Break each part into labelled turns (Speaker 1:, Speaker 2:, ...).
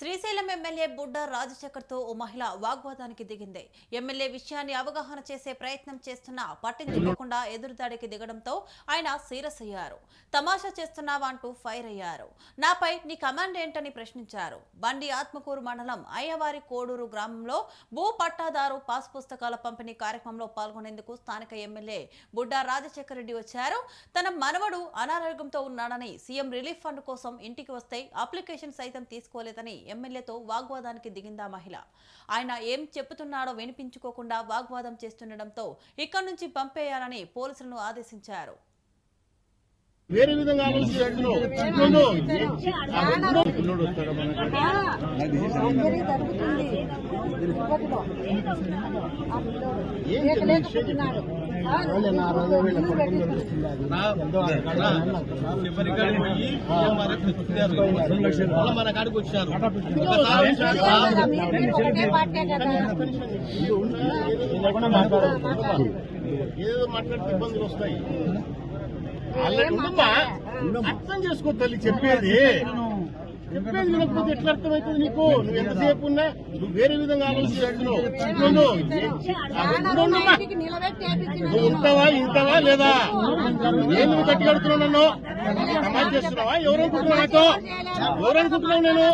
Speaker 1: Srisailam MLA బుడ్డ రాజశేఖర్తో ఓ మహిళ వాగ్వాదానికి దిగింది. ఎమ్మెల్యే విషయాన్ని అవగాహన చేసే ప్రయత్నం చేస్తున్నా పట్టించుకోకుండా ఎదురుదాడికి దిగడంతో ఆయన సీరియస్ అయ్యారు. తమాషా చేస్తున్నావా అంటూ ఫైర్ అయ్యారు. నాపై నీ కమాండ్ ఏంటని ప్రశ్నించారు. బండి ఆత్మకూరు మండలం అయ్యవారి కోడూరు గ్రామంలో భూ పట్టాదారు పాస్ పుస్తకాల పంపిణీ కార్యక్రమంలో పాల్గొనేందుకు స్థానిక ఎమ్మెల్యే బుడ్డ రాజశేఖర్ రెడ్డి వచ్చారు. తన మనవడు అనారోగ్యంతో ఉన్నాడని సీఎం రిలీఫ్ ఫండ్ కోసం ఇంటికి వస్తే అప్లికేషన్ సైతం తీసుకోలేదని ఎమ్మెల్యేతో వాగ్వాదానికి దిగిందా మహిళ? ఆయన ఏం చెబుతున్నాడో వినిపించుకోకుండా వాగ్వాదం చేస్తుండటంతో ఇక్కడి నుంచి పంపేయాలని పోలీసులను ఆదేశించారు.
Speaker 2: వేరే విధంగా మన కాడికి? వచ్చారు. ఏదో మాట్లాడితే ఇబ్బందులు వస్తాయి. అర్థం చేసుకో తల్లి చెప్పేది. చెప్పేది వినకపోతే ఎట్లా అర్థమవుతుంది నీకు? నువ్వు ఎంతసేపు ఉన్నా నువ్వు వేరే విధంగా నువ్వు ఉంటావా ఇంటావా లేదా? నేను నువ్వు గట్టి కడుతున్నావు నన్ను? సమాజ్ చేస్తున్నావా? ఎవరనుకుంటున్నావు నాతో? ఎవరనుకుంటున్నావు నేను?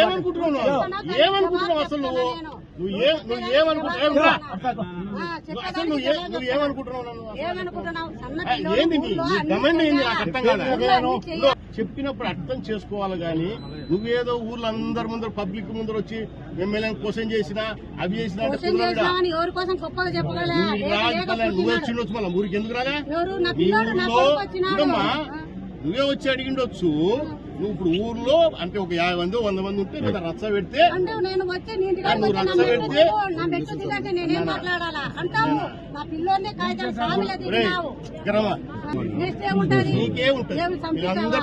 Speaker 2: ఏమనుకుంటున్నావు? ఏమనుకుంటున్నావు అసలు నువ్వు? నువ్వు ఏ నువ్వు ఏమనుకుంటున్నావు? నువ్వు అసలు నువ్వు ఏ నువ్వు ఏమనుకుంటున్నావు నన్ను? ఏంది నీ గమనం ఏంది? నాకు అర్థం కాదు. చెప్పినప్పుడు అర్థం చేసుకోవాలి గాని నువ్వేదో ఊర్లో అందరి ముందర పబ్లిక్ ముందర వచ్చి ఎమ్మెల్యే క్వశ్చన్ చేసినా అవి చేసినా నువ్వు నువ్వే వచ్చిండొచ్చు మళ్ళీ ఊరికి ఎందుకు రాలే? నువ్వే వచ్చి అడిగిండొచ్చు. నువ్వు ఇప్పుడు ఊర్లో అంటే ఒక యాభై మంది వంద మంది ఉంటే లేదా రచ్చ పెడితే
Speaker 3: అంటే నేను వచ్చి నీ ఇంటికి
Speaker 2: నువ్వు రచ్చ పెడితే? నీకే ఉంటది. మీరందరూ